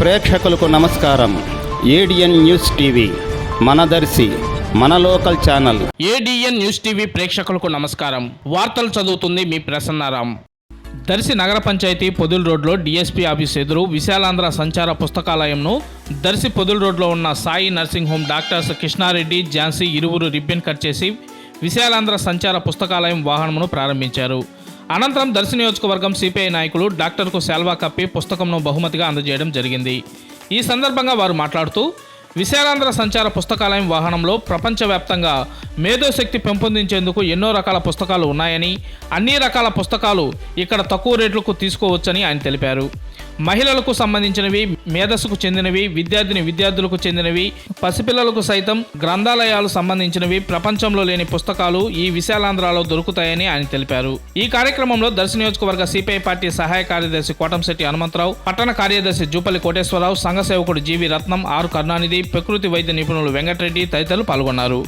ప్రేక్షకులకు నమస్కారం. ADN news TV మనదర్శి మన local channel. ADN news TV ప్రేక్షకులకు నమస్కారం. వార్తలు చదువుతుంది మీ ప్రసన్నారాం. దర్శి నగర పంచాయతీ పొదుల్ రోడ్లో డిఎస్పీ ఆఫీస్ ఎదురు విశాలాంధ్ర సంచార పుస్తకాలయంను దర్శి పొదుల్ రోడ్లో ఉన్న Sai nursing home doctors Krishnareddy Jhansi ఇరువురు రిబ్బన్ కట్ చేసి విశాలాంధ్ర సంచార పుస్తకాలయం వాహనమును ప్రారంభించారు. అనంతరం దర్శి నియోజకవర్గం సిపిఐ నాయకులు డాక్టర్కు శాల్వా కప్పి పుస్తకంను బహుమతిగా అందజేయడం జరిగింది. ఈ సందర్భంగా వారు మాట్లాడుతూ విశాలాంధ్ర సంచార పుస్తకాలయం వాహనంలో ప్రపంచవ్యాప్తంగా మేధోశక్తి పెంపొందించేందుకు ఎన్నో రకాల పుస్తకాలు ఉన్నాయని అన్ని రకాల పుస్తకాలు ఇక్కడ తక్కువ రేట్లకు తీసుకోవచ్చని ఆయన తెలిపారు. మహిళలకు సంబంధించినవి మేధస్సుకు చెందినవి విద్యార్థిని విద్యార్థులకు చెందినవి పసిపిల్లలకు సైతం గ్రంథాలయాలు సంబంధించినవి ప్రపంచంలో లేని పుస్తకాలు ఈ విశాలాంధ్రలో దొరుకుతాయని ఆయన తెలిపారు. ఈ కార్యక్రమంలో దర్శి నియోజకవర్గ సిపిఐ పార్టీ సహాయ కార్యదర్శి కోటంశెట్టి హనుమంతరావు పట్టణ కార్యదర్శి జూపల్లి కోటేశ్వరరావు సంఘ సేవకుడు జీవి రత్నం ఆర్ కరుణానిధి ప్రకృతి వైద్య నిపుణులు వెంకటరెడ్డి తదితరులు పాల్గొన్నారు.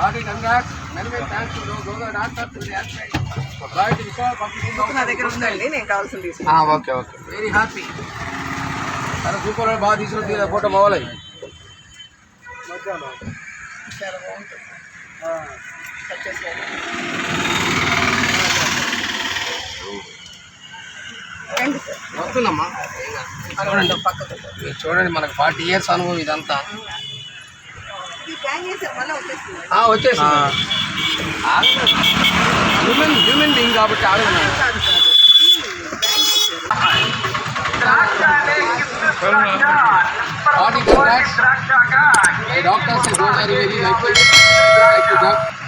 Body congrats. Many many thanks to those who are book నా దగ్గర ఉందండి నేను కావాల్సింది తీసుకున్నాను ఓకే ఓకే. వెరీ హ్యాపీ అలా సూపర్ బాగా తీసుకుని ఫోటో మావాలి. మధ్యాహ్నం. చాలా వస్తుందమ్మా చూడండి మనకు ఫార్టీ ఇయర్స్ అనుభవం ఇదంతా. వచ్చేసింది హ్యూమన్ హ్యూమన్ బీయింగ్ కాబట్టి ఆగదు కాదు కాదు What is the facts? The doctors is very very helpful. Like to doc-